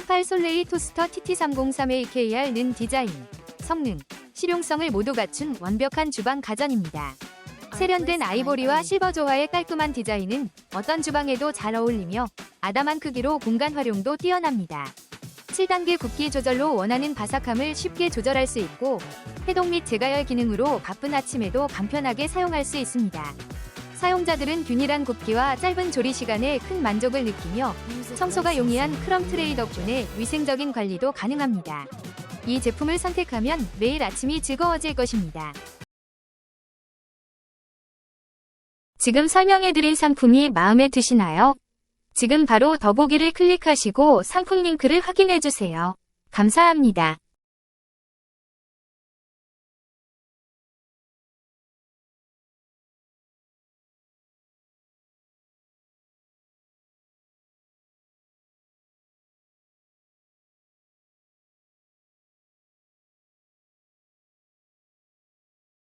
테팔 솔레이 토스터 TT303AKR는 디자인, 성능, 실용성을 모두 갖춘 완벽한 주방 가전입니다. 세련된 아이보리와 실버 조화의 깔끔한 디자인은 어떤 주방에도 잘 어울리며 아담한 크기로 공간 활용도 뛰어납니다. 7단계 굽기 조절로 원하는 바삭함을 쉽게 조절할 수 있고 해동 및 재가열 기능으로 바쁜 아침에도 간편하게 사용할 수 있습니다. 사용자들은 균일한 굽기와 짧은 조리 시간에 큰 만족을 느끼며 청소가 용이한 크럼 트레이 덕분에 위생적인 관리도 가능합니다. 이 제품을 선택하면 매일 아침이 즐거워질 것입니다. 지금 설명해드린 상품이 마음에 드시나요? 지금 바로 더보기를 클릭하시고 상품 링크를 확인해주세요. 감사합니다.